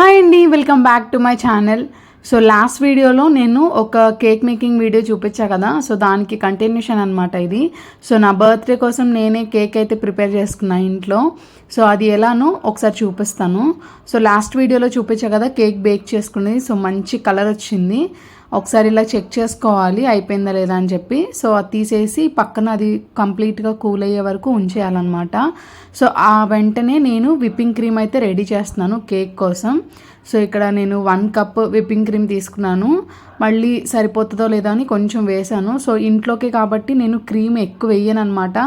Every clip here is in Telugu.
హాయ్ అండి welcome back to my channel. So last వీడియోలో నేను ఒక కేక్ మేకింగ్ వీడియో చూపించా కదా సో దానికి కంటిన్యూషన్ అనమాట ఇది. సో నా బర్త్డే కోసం నేనే కేక్ అయితే ప్రిపేర్ చేసుకున్నా ఇంట్లో. సో అది ఎలానో ఒకసారి చూపిస్తాను. సో లాస్ట్ వీడియోలో చూపించా కదా కేక్ బేక్ చేసుకునేది సో మంచి కలర్ వచ్చింది. ఒకసారి ఇలా చెక్ చేసుకోవాలి అయిపోయిందా లేదా అని చెప్పి. సో అది తీసేసి పక్కన అది కంప్లీట్గా కూల్ అయ్యే వరకు ఉంచేయాలన్నమాట. సో ఆ వెంటనే నేను విప్పింగ్ క్రీమ్ అయితే రెడీ చేస్తున్నాను కేక్ కోసం. సో ఇక్కడ నేను వన్ కప్ విప్పింగ్ క్రీమ్ తీసుకున్నాను. మళ్ళీ సరిపోతుందో లేదో అని కొంచెం వేసాను సో ఇంట్లోకే కాబట్టి నేను క్రీమ్ ఎక్కువ వేయను అనమాట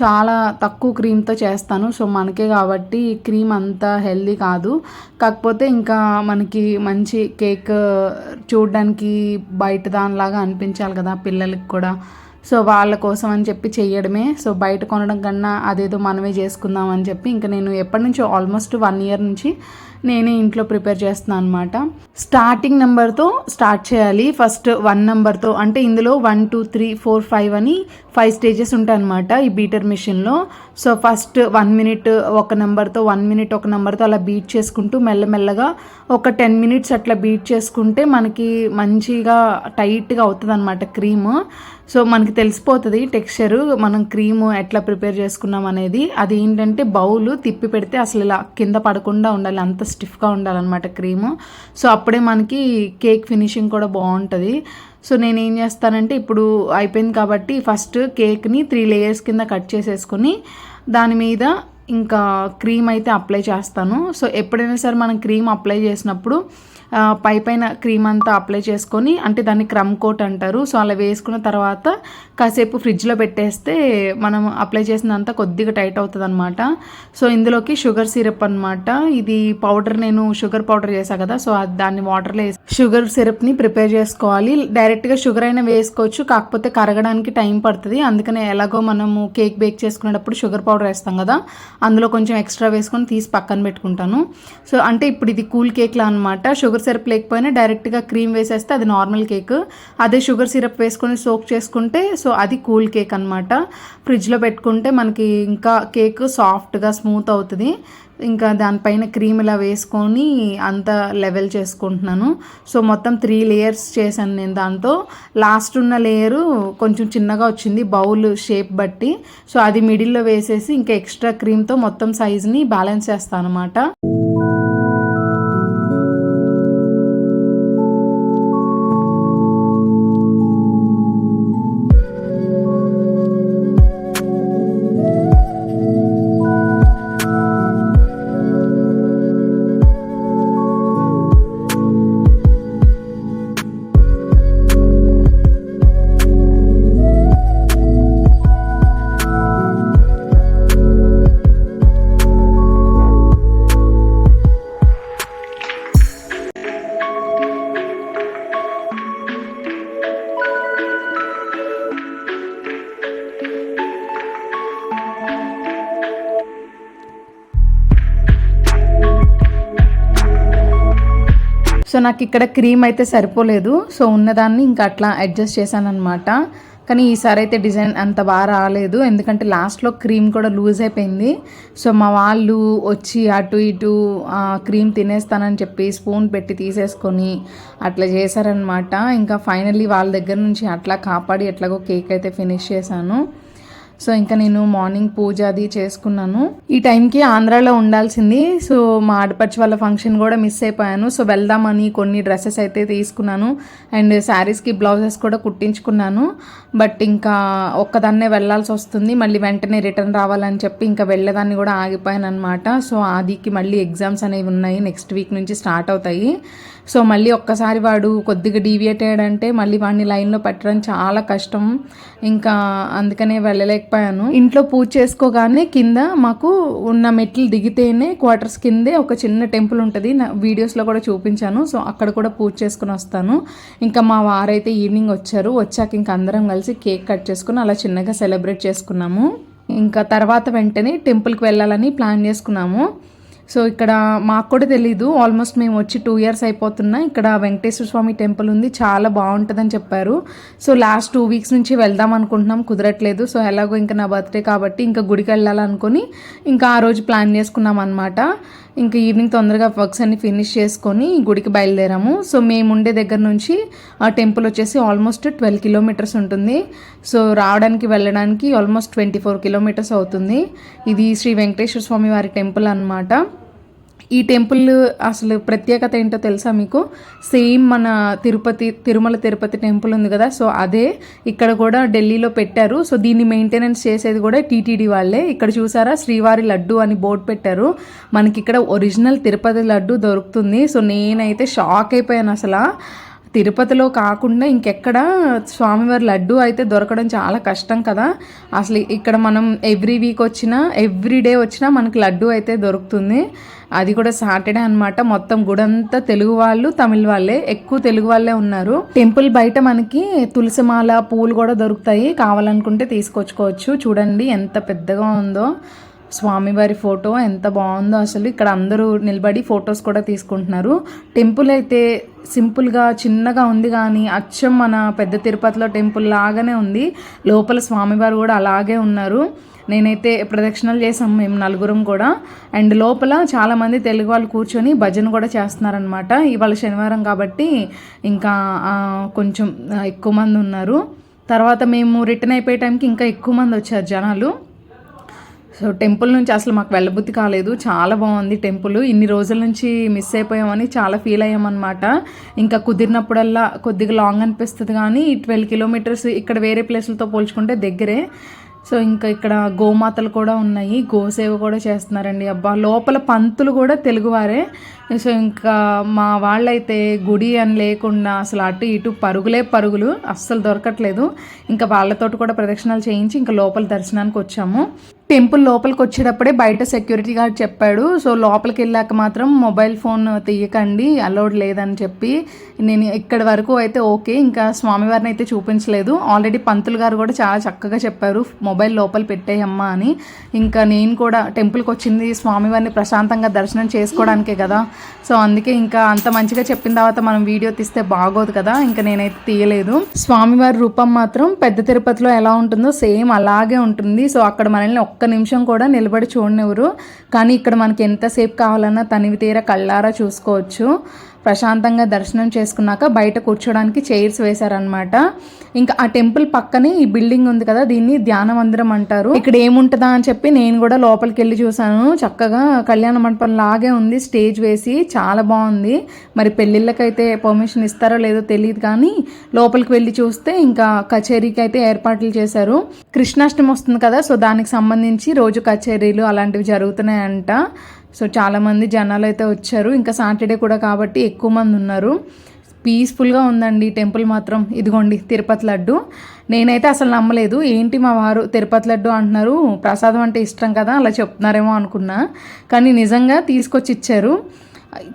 చాలా తక్కువ క్రీమ్తో చేస్తాను. సో మనకే కాబట్టి క్రీమ్ అంత హెల్దీ కాదు. కాకపోతే ఇంకా మనకి మంచి కేక్ చూడడానికి బయట దానిలాగా అనిపించాలి కదా పిల్లలకి కూడా. సో వాళ్ళ కోసం అని చెప్పి చేయడమే. సో బయట కొనడం కన్నా అదేదో మనమే చేసుకుందాం అని చెప్పి. ఇంకా నేను ఎప్పటి నుంచో ఆల్మోస్ట్ వన్ ఇయర్ నుంచి నేనే ఇంట్లో ప్రిపేర్ చేస్తున్నాను అనమాట స్టార్టింగ్ నెంబర్తో స్టార్ట్ చేయాలి. ఫస్ట్ వన్ నెంబర్తో అంటే ఇందులో one two three four five అని ఫైవ్ స్టేజెస్ ఉంటాయి అనమాట ఈ బీటర్ మిషన్లో సో ఫస్ట్ వన్ మినిట్ ఒక నెంబర్తో వన్ మినిట్ ఒక నెంబర్తో అలా బీట్ చేసుకుంటూ మెల్లమెల్లగా ఒక టెన్ మినిట్స్ అట్లా బీట్ చేసుకుంటే మనకి మంచిగా టైట్గా అవుతుంది అనమాట క్రీమ్ సో మనకి తెలిసిపోతుంది టెక్స్చరు మనం క్రీమ్ ఎట్లా ప్రిపేర్ చేసుకున్నాం అనేది. అది ఏంటంటే బౌలు తిప్పి పెడితే అసలు ఇలా కింద పడకుండా ఉండాలి. అంత స్టిఫ్గా ఉండాలన్నమాట క్రీమ్. సో అప్పుడే మనకి కేక్ ఫినిషింగ్ కూడా బాగుంటుంది. సో నేను ఏం చేస్తానంటే ఇప్పుడు అయిపోయింది కాబట్టి ఫస్ట్ కేక్ని త్రీ లేయర్స్ కింద కట్ చేసేసుకొని దాని మీద ఇంకా క్రీమ్ అయితే అప్లై చేస్తాను. సో ఎప్పుడైనా సరే మనం క్రీమ్ అప్లై చేసినప్పుడు పై పైన క్రీమ్ అంతా అప్లై చేసుకొని అంటే దాన్ని క్రమ్ కోట్ అంటారు. సో అలా వేసుకున్న తర్వాత కాసేపు ఫ్రిడ్జ్లో పెట్టేస్తే మనం అప్లై చేసినంత కొద్దిగా టైట్ అవుతుంది అనమాట సో ఇందులోకి షుగర్ సిరప్ అనమాట ఇది పౌడర్ నేను షుగర్ పౌడర్ చేశాను కదా సో దాన్ని వాటర్లో వేసి షుగర్ సిరప్ని ప్రిపేర్ చేసుకోవాలి. డైరెక్ట్గా షుగర్ అయినా వేసుకోవచ్చు కాకపోతే కరగడానికి టైం పడుతుంది. అందుకనే ఎలాగో మనము కేక్ బేక్ చేసుకునేటప్పుడు షుగర్ పౌడర్ వేస్తాం కదా అందులో కొంచెం ఎక్స్ట్రా వేసుకొని తీసి పక్కన పెట్టుకుంటాను. సో అంటే ఇప్పుడు ఇది కూల్ కేక్లా అనమాట షుగర్ షుగర్ సిరప్ లేకపోయినా డైరెక్ట్గా క్రీమ్ వేసేస్తే అది నార్మల్ కేక్. అదే షుగర్ సిరప్ వేసుకొని సోక్ చేసుకుంటే సో అది కూల్ కేక్ అనమాట ఫ్రిడ్జ్లో పెట్టుకుంటే మనకి ఇంకా కేక్ సాఫ్ట్గా స్మూత్ అవుతుంది. ఇంకా దానిపైన క్రీమ్ ఇలా వేసుకొని అంత లెవెల్ చేసుకుంటున్నాను. సో మొత్తం త్రీ లేయర్స్ చేశాను నేను దాంతో. లాస్ట్ ఉన్న లేయరు కొంచెం చిన్నగా వచ్చింది బౌల్ షేప్ బట్టి. సో అది మిడిల్లో వేసేసి ఇంకా ఎక్స్ట్రా క్రీమ్తో మొత్తం సైజ్ని బ్యాలెన్స్ చేస్తాను అనమాట సో నాకు ఇక్కడ క్రీమ్ అయితే సరిపోలేదు. సో ఉన్నదాన్ని ఇంకా అట్లా అడ్జస్ట్ చేశాను అనమాట కానీ ఈసారి అయితే డిజైన్ అంత బాగా రాలేదు. ఎందుకంటే లాస్ట్లో క్రీమ్ కూడా లూజ్ అయిపోయింది. సో మా వాళ్ళు వచ్చి అటు ఇటు క్రీమ్ తినేస్తానని చెప్పి స్పూన్ పెట్టి తీసేసుకొని అట్లా చేశారనమాట ఇంకా ఫైనల్లీ వాళ్ళ దగ్గర నుంచి అట్లా కాపాడి ఎట్లాగో కేక్ అయితే ఫినిష్ చేశాను. సో ఇంకా నేను మార్నింగ్ పూజ అది చేసుకున్నాను. ఈ టైంకి ఆంధ్రాలో ఉండాల్సింది. సో మా ఆడపడిచి వాళ్ళ ఫంక్షన్ కూడా మిస్ అయిపోయాను. సో వెళ్దామని కొన్ని డ్రెస్సెస్ అయితే తీసుకున్నాను. అండ్ శారీస్కి బ్లౌజెస్ కూడా కుట్టించుకున్నాను. బట్ ఇంకా ఒక్కదాన్నే వెళ్ళాల్సి వస్తుంది. మళ్ళీ వెంటనే రిటర్న్ రావాలని చెప్పి ఇంకా వెళ్ళేదాన్ని కూడా ఆగిపోయాను అనమాట సో ఆదికి మళ్ళీ ఎగ్జామ్స్ అనేవి ఉన్నాయి. నెక్స్ట్ వీక్ నుంచి స్టార్ట్ అవుతాయి. సో మళ్ళీ ఒక్కసారి వాడు కొద్దిగా డీవియేట్ అయ్యాడంటే మళ్ళీ వాడిని లైన్లో పెట్టడం చాలా కష్టం. ఇంకా అందుకనే వెళ్ళలేకపోయాను. ఇంట్లో పూజ చేసుకోగానే కింద మాకు ఉన్న మెట్లు దిగితేనే క్వార్టర్స్ కిందే ఒక చిన్న టెంపుల్ ఉంటుంది. నా వీడియోస్లో కూడా చూపించాను. సో అక్కడ కూడా పూజ చేసుకుని వస్తాను. ఇంకా మా వారైతే ఈవినింగ్ వచ్చారు. వచ్చాక ఇంకా అందరం కలిసి కేక్ కట్ చేసుకుని అలా చిన్నగా సెలబ్రేట్ చేసుకున్నాము. ఇంకా తర్వాత వెంటనే టెంపుల్కి వెళ్ళాలని ప్లాన్ చేసుకున్నాము. సో ఇక్కడ మాకు కూడా తెలీదు. ఆల్మోస్ట్ మేము వచ్చి టూ ఇయర్స్ అయిపోతున్నా. ఇక్కడ వెంకటేశ్వర స్వామి టెంపుల్ ఉంది. చాలా బాగుంటుందని చెప్పారు. సో లాస్ట్ టూ వీక్స్ నుంచి వెళ్దాం అనుకుంటున్నాం. కుదరట్లేదు. సో ఎలాగో ఇంకా నా బర్త్డే కాబట్టి ఇంకా గుడికి వెళ్ళాలనుకొని ఇంకా ఆ రోజు ప్లాన్ చేసుకున్నాం అనమాట ఇంకా ఈవినింగ్ తొందరగా వర్క్స్ అన్ని ఫినిష్ చేసుకొని గుడికి బయలుదేరాము. సో మేము ఉండే దగ్గర నుంచి ఆ టెంపుల్ వచ్చేసి ఆల్మోస్ట్ ట్వెల్వ్ కిలోమీటర్స్ ఉంటుంది. సో రావడానికి వెళ్ళడానికి ఆల్మోస్ట్ ట్వంటీ ఫోర్ కిలోమీటర్స్ అవుతుంది. ఇది శ్రీ వెంకటేశ్వర స్వామి వారి టెంపుల్ అనమాట ఈ టెంపుల్ అసలు ప్రత్యేకత ఏంటో తెలుసా మీకు? సేమ్ మన తిరుపతి తిరుమల తిరుపతి టెంపుల్ ఉంది కదా. సో అదే ఇక్కడ కూడా ఢిల్లీలో పెట్టారు. సో దీన్ని మెయింటెనెన్స్ చేసేది కూడా టీటీడీ వాళ్ళే. ఇక్కడ చూసారా? శ్రీవారి లడ్డు అని బోర్డు పెట్టారు. మనకి ఇక్కడ ఒరిజినల్ తిరుపతి లడ్డు దొరుకుతుంది. సో నేనైతే షాక్ అయిపోయాను అసలు. తిరుపతిలో కాకుండా ఇంకెక్కడ స్వామివారి లడ్డు అయితే దొరకడం చాలా కష్టం కదా. అసలు ఇక్కడ మనం ఎవ్రీ వీక్ వచ్చినా ఎవ్రీ డే వచ్చినా మనకి లడ్డు అయితే దొరుకుతుంది. అది కూడా సాటర్డే అనమాట మొత్తం గుడంతా తెలుగు వాళ్ళు తమిళ వాళ్ళే. ఎక్కువ తెలుగు వాళ్ళే ఉన్నారు. టెంపుల్ బయట మనకి తులసిమాల పూలు కూడా దొరుకుతాయి. కావాలనుకుంటే తీసుకొచ్చుకోవచ్చు. చూడండి ఎంత పెద్దగా ఉందో. స్వామివారి ఫోటో ఎంత బాగుందో అసలు. ఇక్కడ అందరూ నిలబడి ఫొటోస్ కూడా తీసుకుంటున్నారు. టెంపుల్ అయితే సింపుల్గా చిన్నగా ఉంది కానీ అచ్చం మన పెద్ద తిరుపతిలో టెంపుల్ లాగానే ఉంది. లోపల స్వామివారు కూడా అలాగే ఉన్నారు. నేనైతే ప్రదక్షిణలు చేసాం మేము నలుగురం కూడా. అండ్ లోపల చాలామంది తెలుగు వాళ్ళు కూర్చొని భజన కూడా చేస్తున్నారనమాట ఇవాళ శనివారం కాబట్టి ఇంకా కొంచెం ఎక్కువ మంది ఉన్నారు. తర్వాత మేము రిటర్న్ అయిపోయే టైంకి ఇంకా ఎక్కువ మంది వచ్చారు జనాలు. సో టెంపుల్ నుంచి అసలు మాకు వెళ్ళబుద్ధి కాలేదు. చాలా బాగుంది టెంపుల్. ఇన్ని రోజుల నుంచి మిస్ అయిపోయామని చాలా ఫీల్ అయ్యామన్నమాట. ఇంకా కుదిరినప్పుడల్లా కొద్దిగా లాంగ్ అనిపిస్తుంది కానీ ట్వెల్వ్ కిలోమీటర్స్ ఇక్కడ వేరే ప్లేస్లతో పోల్చుకుంటే దగ్గరే. సో ఇంకా ఇక్కడ గోమాతలు కూడా ఉన్నాయి. గోసేవ కూడా చేస్తున్నారండి అబ్బా. లోపల పంతులు కూడా తెలుగువారే. సో ఇంకా మా వాళ్ళైతే గుడి అని లేకుండా అసలు అటు ఇటు పరుగులే పరుగులు. అస్సలు దొరకట్లేదు. ఇంకా వాళ్ళతోటి కూడా ప్రదక్షిణాలు చేయించి ఇంకా లోపల దర్శనానికి వచ్చాము. టెంపుల్ లోపలికి వచ్చేటప్పుడే బయట సెక్యూరిటీ గార్డ్ చెప్పాడు. సో లోపలికి వెళ్ళాక మాత్రం మొబైల్ ఫోన్ తీయకండి అలౌడ్ లేదని చెప్పి నేను ఇక్కడి వరకు అయితే ఓకే. ఇంకా స్వామివారిని అయితే చూపించలేదు. ఆల్రెడీ పంతులు గారు కూడా చాలా చక్కగా చెప్పారు మొబైల్ లోపల పెట్టేయమ్మా అని. ఇంకా నేను కూడా టెంపుల్కి వచ్చింది స్వామివారిని ప్రశాంతంగా దర్శనం చేసుకోవడానికే కదా. సో అందుకే ఇంకా అంత మంచిగా చెప్పిన తర్వాత మనం వీడియో తీస్తే బాగోదు కదా. ఇంకా నేనైతే తీయలేదు. స్వామివారి రూపం మాత్రం పెద్ద తిరుపతిలో ఎలా ఉంటుందో సేమ్ అలాగే ఉంటుంది. సో అక్కడ మనల్ని ఒక్క నిమిషం కూడా నిలబడి చూడనివ్వరు. కానీ ఇక్కడ మనకి ఎంతసేపు కావాలన్నా తనివి తీర కళ్ళారా చూసుకోవచ్చు. ప్రశాంతంగా దర్శనం చేసుకున్నాక బయట కూర్చోడానికి చైర్స్ వేశారనమాట ఇంకా ఆ టెంపుల్ పక్కనే ఈ బిల్డింగ్ ఉంది కదా దీన్ని ధ్యాన మందిరం అంటారు. ఇక్కడ ఏముంటుందా అని చెప్పి నేను కూడా లోపలికి వెళ్ళి చూశాను. చక్కగా కళ్యాణ మండపం లాగే ఉంది స్టేజ్ వేసి చాలా బాగుంది. మరి పెళ్ళిళ్ళకైతే పర్మిషన్ ఇస్తారో లేదో తెలియదు కానీ లోపలికి వెళ్ళి చూస్తే ఇంకా కచేరీకి అయితే ఏర్పాట్లు చేశారు. కృష్ణాష్టమి వస్తుంది కదా సో దానికి సంబంధించి రోజు కచేరీలు అలాంటివి జరుగుతున్నాయంట. సో చాలామంది జనాలు అయితే వచ్చారు. ఇంకా సాటర్డే కూడా కాబట్టి ఎక్కువ మంది ఉన్నారు. పీస్ఫుల్గా ఉందండి టెంపుల్ మాత్రం. ఇదిగోండి తిరుపతి లడ్డు. నేనైతే అసలు నమ్మలేదు. ఏంటి మా వారు తిరుపతి లడ్డు అంటున్నారు? ప్రసాదం అంటే ఇష్టం కదా అలా చెప్తున్నారేమో అనుకున్నా. కానీ నిజంగా తీసుకొచ్చి ఇచ్చారు.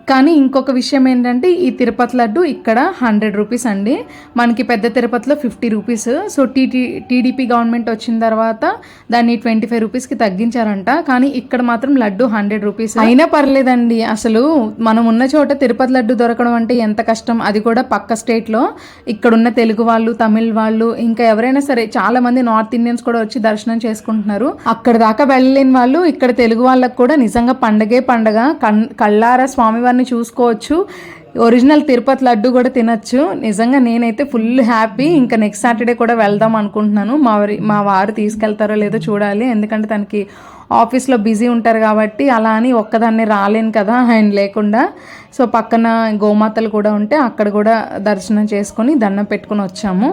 కానీ ఇంకొక విషయం ఏంటంటే ఈ తిరుపతి లడ్డు ఇక్కడ హండ్రెడ్ రూపీస్ అండి. మనకి పెద్ద తిరుపతిలో fifty rupees. So TT TDP government వచ్చిన తర్వాత దాన్ని ట్వంటీ ఫైవ్ రూపీస్కి తగ్గించారంట. కానీ ఇక్కడ మాత్రం లడ్డు హండ్రెడ్ రూపీస్. అయినా పర్లేదండి. అసలు మనం ఉన్న చోట తిరుపతి లడ్డు దొరకడం అంటే ఎంత కష్టం? అది కూడా పక్క స్టేట్లో. ఇక్కడున్న తెలుగు వాళ్ళు తమిళ్ వాళ్ళు ఇంకా ఎవరైనా సరే చాలా మంది నార్త్ ఇండియన్స్ కూడా వచ్చి దర్శనం చేసుకుంటున్నారు. అక్కడ దాకా వెళ్ళలేని వాళ్ళు ఇక్కడ తెలుగు వాళ్ళకు కూడా నిజంగా పండగే పండగ. కన్ స్వామి స్వామివారిని చూసుకోవచ్చు. ఒరిజినల్ తిరుపతి లడ్డు కూడా తినచ్చు. నిజంగా నేనైతే ఫుల్ హ్యాపీ. ఇంకా నెక్స్ట్ సాటర్డే కూడా వెళ్దాం అనుకుంటున్నాను. మా వారి మా వారు తీసుకెళ్తారో లేదో చూడాలి. ఎందుకంటే తనకి ఆఫీస్లో బిజీ ఉంటారు కాబట్టి అలా అని ఒక్కదాన్ని రాలేను కదా. ఆయన లేకుండా సో పక్కన గోమాతలు కూడా ఉంటే అక్కడ కూడా దర్శనం చేసుకొని దండం పెట్టుకొని వచ్చాము.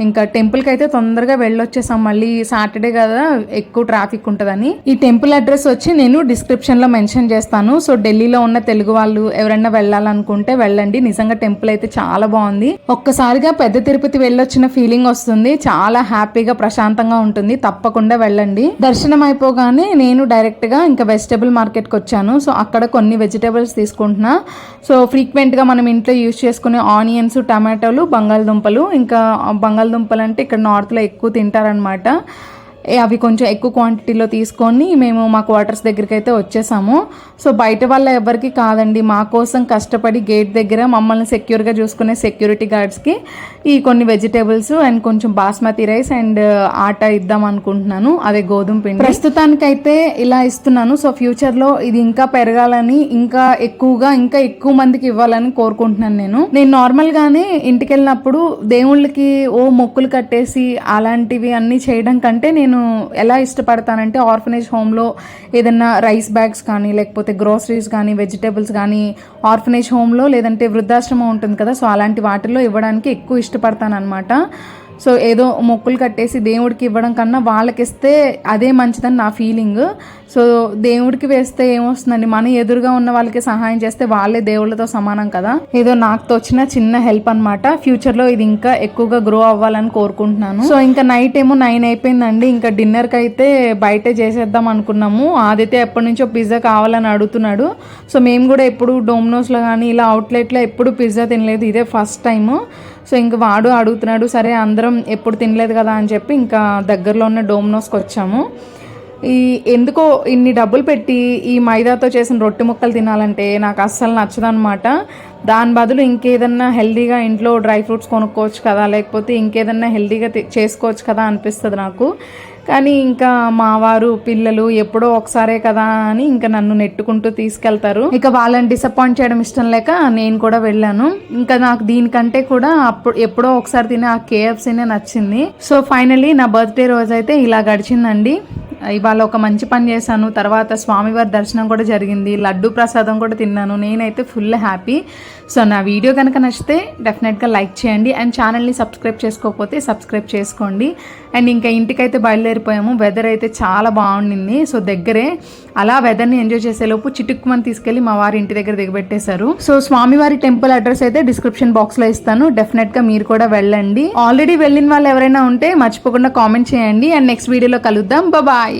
ఇంకా టెంపుల్కి అయితే తొందరగా వెళ్ళొచ్చేసాం. మళ్ళీ సాటర్డే కదా ఎక్కువ ట్రాఫిక్ ఉంటుందని. ఈ టెంపుల్ అడ్రస్ వచ్చి నేను డిస్క్రిప్షన్లో మెన్షన్ చేస్తాను. సో ఢిల్లీలో ఉన్న తెలుగు వాళ్ళు ఎవరైనా వెళ్ళాలనుకుంటే వెళ్ళండి. నిజంగా టెంపుల్ అయితే చాలా బాగుంది. ఒక్కసారిగా పెద్ద తిరుపతి వెళ్ళొచ్చిన ఫీలింగ్ వస్తుంది. చాలా హ్యాపీగా ప్రశాంతంగా ఉంటుంది. తప్పకుండా వెళ్ళండి. దర్శనం అయిపోగానే నేను డైరెక్ట్గా ఇంకా వెజిటేబుల్ మార్కెట్కి వచ్చాను. సో అక్కడ కొన్ని వెజిటేబుల్స్ తీసుకుంటున్నా. సో ఫ్రీక్వెంట్గా మనం ఇంట్లో యూజ్ చేసుకునే ఆనియన్స్ టమాటోలు బంగాళదుంపలు. ఇంకా బంగాళదుంపలు అంటే ఇక్కడ నార్త్లో ఎక్కువ తింటారనమాట అవి కొంచెం ఎక్కువ క్వాంటిటీలో తీసుకొని మేము మా క్వార్టర్స్ దగ్గరికి అయితే వచ్చేసాము. సో బయట వాళ్ళ ఎవరికి కాదండి మా కోసం కష్టపడి గేట్ దగ్గర మమ్మల్ని సెక్యూర్గా చూసుకునే సెక్యూరిటీ గార్డ్స్కి ఈ కొన్ని వెజిటేబుల్స్ అండ్ కొంచెం బాస్మతి రైస్ అండ్ uh, ఆట ఇద్దాం అనుకుంటున్నాను. అదే గోధుమ పిండి. ప్రస్తుతానికైతే ఇలా ఇస్తున్నాను. సో ఫ్యూచర్లో ఇది ఇంకా పెరగాలని ఇంకా ఎక్కువగా ఇంకా ఎక్కువ మందికి ఇవ్వాలని కోరుకుంటున్నాను నేను. నేను నార్మల్గానే ఇంటికి వెళ్ళినప్పుడు దేవుళ్ళకి ఓ మొక్కులు కట్టేసి అలాంటివి అన్నీ చేయడం కంటే నేను ఎలా ఇష్టపడతానంటే ఆర్ఫనేజ్ హోమ్లో ఏదైనా రైస్ బ్యాగ్స్ కానీ లేకపోతే గ్రోసరీస్ కానీ వెజిటేబుల్స్ కానీ ఆర్ఫనేజ్ హోమ్లో లేదంటే వృద్ధాశ్రమం ఉంటుంది కదా సో అలాంటి వాటిల్లో ఇవ్వడానికి ఎక్కువ ఇష్టపడతాను అనమాట సో ఏదో మొక్కులు కట్టేసి దేవుడికి ఇవ్వడం కన్నా వాళ్ళకి ఇస్తే అదే మంచిదని నా ఫీలింగ్. సో దేవుడికి వేస్తే ఏమొస్తుందండి? మన ఎదురుగా ఉన్న వాళ్ళకి సహాయం చేస్తే వాళ్ళే దేవుళ్ళతో సమానం కదా? ఏదో నాకు తోచిన చిన్న హెల్ప్ అనమాట ఫ్యూచర్లో ఇది ఇంకా ఎక్కువగా గ్రో అవ్వాలని కోరుకుంటున్నాను. సో ఇంకా నైట్ ఏమో నైన్ అయిపోయిందండి. ఇంకా డిన్నర్కి అయితే బయటే చేసేద్దాం అనుకున్నాము. ఆదైతే ఎప్పటి నుంచో పిజ్జా కావాలని అడుగుతున్నాడు. సో మేము కూడా ఎప్పుడు డోమినోస్లో కానీ ఇలా అవుట్లెట్లో ఎప్పుడు పిజ్జా తినలేదు. ఇదే ఫస్ట్ టైము. సో ఇంక వాడు అడుగుతున్నాడు సరే అందరం ఎప్పుడు తినలేదు కదా అని చెప్పి ఇంకా దగ్గరలో ఉన్న డోమినోస్కి వచ్చాము. ఈ ఎందుకో ఇన్ని డబ్బులు పెట్టి ఈ మైదాతో చేసిన రొట్టె ముక్కలు తినాలంటే నాకు అస్సలు నచ్చదనమాట దాని బదులు ఇంకేదన్నా హెల్దీగా ఇంట్లో డ్రై ఫ్రూట్స్ కొనుక్కోవచ్చు కదా లేకపోతే ఇంకేదన్నా హెల్దీగా చేసుకోవచ్చు కదా అనిపిస్తుంది నాకు. కానీ ఇంకా మావారు పిల్లలు ఎప్పుడో ఒకసారే కదా అని ఇంకా నన్ను నెట్టుకుంటూ తీసుకెళ్తారు. ఇక వాళ్ళని డిసప్పాయింట్ చేయడం ఇష్టం లేక నేను కూడా వెళ్ళాను. ఇంకా నాకు దీనికంటే కూడా అప్పుడు ఎప్పుడో ఒకసారి తినే ఆ కేఎఫ్సీనే నచ్చింది. సో ఫైనలీ నా బర్త్డే రోజు అయితే ఇలా గడిచిందండి. ఇవాళ ఒక మంచి పని చేశాను. తర్వాత స్వామివారి దర్శనం కూడా జరిగింది. లడ్డు ప్రసాదం కూడా తిన్నాను. నేనైతే ఫుల్ హ్యాపీ. సో నా వీడియో కనుక నచ్చితే డెఫినెట్గా లైక్ చేయండి అండ్ ఛానల్ని సబ్స్క్రైబ్ చేసుకోకపోతే సబ్స్క్రైబ్ చేసుకోండి. అండ్ ఇంకా ఇంటికైతే బయలుదేరిపోయాము. వెదర్ అయితే చాలా బాగుండింది. సో దగ్గరే అలా వెదర్ని ఎంజాయ్ చేసేలోపు చిటుక్కుమని తీసుకెళ్ళి మా వారి ఇంటి దగ్గర దిగబెట్టేశారు. సో స్వామివారి టెంపుల్ అడ్రస్ అయితే డిస్క్రిప్షన్ బాక్స్లో ఇస్తాను. డెఫినెట్గా మీరు కూడా వెళ్ళండి. ఆల్రెడీ వెళ్ళిన వాళ్ళు ఎవరైనా ఉంటే మర్చిపోకుండా కామెంట్ చేయండి. అండ్ నెక్స్ట్ వీడియోలో కలుద్దాం. బాయ్